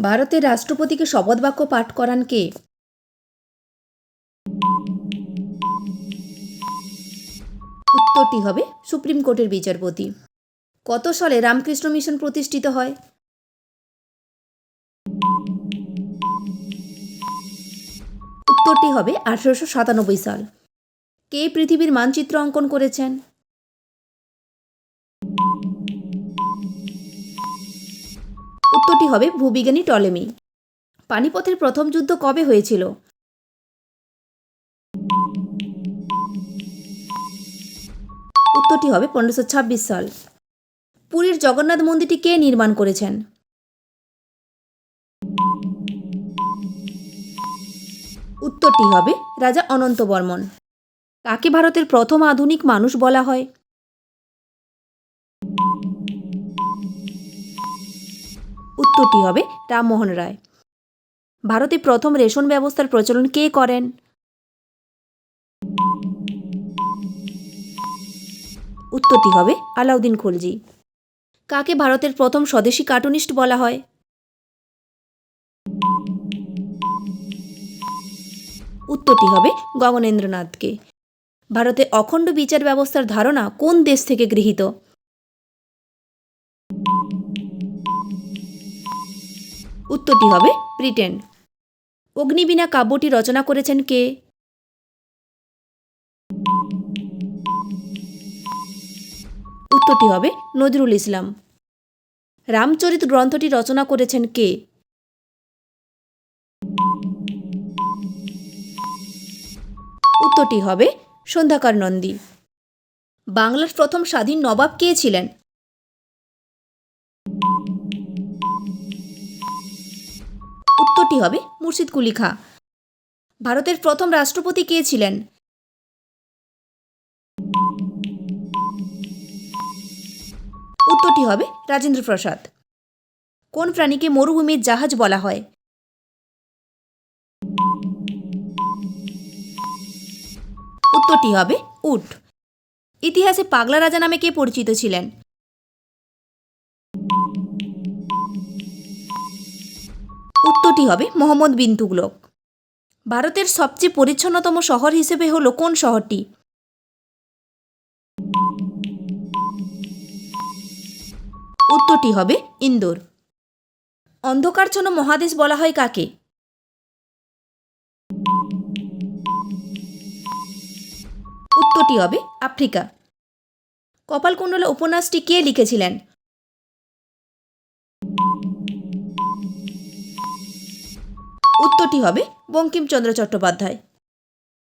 ভারতের রাষ্ট্রপতিকে শপথ বাক্য পাঠ করান কে? উত্তরটি হবে সুপ্রিম কোর্টের বিচারপতি। কত সালে রামকৃষ্ণ মিশন প্রতিষ্ঠিত হয়? উত্তরটি হবে আঠারোশো সাতানব্বই সাল। কে পৃথিবীর মানচিত্র অঙ্কন করেছেন? উত্তরটি হবে ভূবিজ্ঞানী টলেমি। পানিপথের প্রথম যুদ্ধ কবে হয়েছিল? উত্তরটি হবে পনেরোশো ছাব্বিশ সাল। পুরীর জগন্নাথ মন্দিরটি কে নির্মাণ করেছেন? উত্তরটি হবে রাজা অনন্ত বর্মন। কাকে ভারতের প্রথম আধুনিক মানুষ বলা হয়? উত্তরটি হবে রামমোহন রায়। ভারতে প্রথম রেশন ব্যবস্থার প্রচলন কে করেন? উত্তরটি হবে আলাউদ্দিন খলজি। কাকে ভারতের প্রথম স্বদেশী কার্টুনিস্ট বলা হয়? উত্তরটি হবে গগনেন্দ্রনাথকে। ভারতে অখণ্ড বিচার ব্যবস্থার ধারণা কোন দেশ থেকে গৃহীত? উত্তরটি হবে ব্রিটেন। অগ্নিবীণা কাব্যটি রচনা করেছেন কে? উত্তরটি হবে নজরুল ইসলাম। রামচরিত গ্রন্থটি রচনা করেছেন কে? উত্তরটি হবে সন্ধ্যাকার নন্দী। বাংলার প্রথম স্বাধীন নবাব কে ছিলেন? উত্তরটি হবে? মুর্শিদ কুলি খাঁ। ভারতের প্রথম রাষ্ট্রপতি কে ছিলেন? উত্তরটি হবে রাজেন্দ্র প্রসাদ। কোন প্রাণীকে মরুভূমির জাহাজ বলা হয়? উত্তরটি হবে উট। ইতিহাসে পাগলা রাজা নামে কে পরিচিত ছিলেন? উত্তরটি হবে মোহাম্মদ বিন তুগলক। ভারতের সবচেয়ে পরিচ্ছন্নতম শহর হিসেবে হলো কোন শহরটি? উত্তরটি হবে ইন্দোর। অন্ধকারচ্ছন্ন মহাদেশ বলা হয় কাকে? উত্তরটি হবে আফ্রিকা। কপালকুণ্ডলা উপন্যাসটি কে লিখেছিলেন? উত্তরটি হবে বঙ্কিমচন্দ্র চট্টোপাধ্যায়।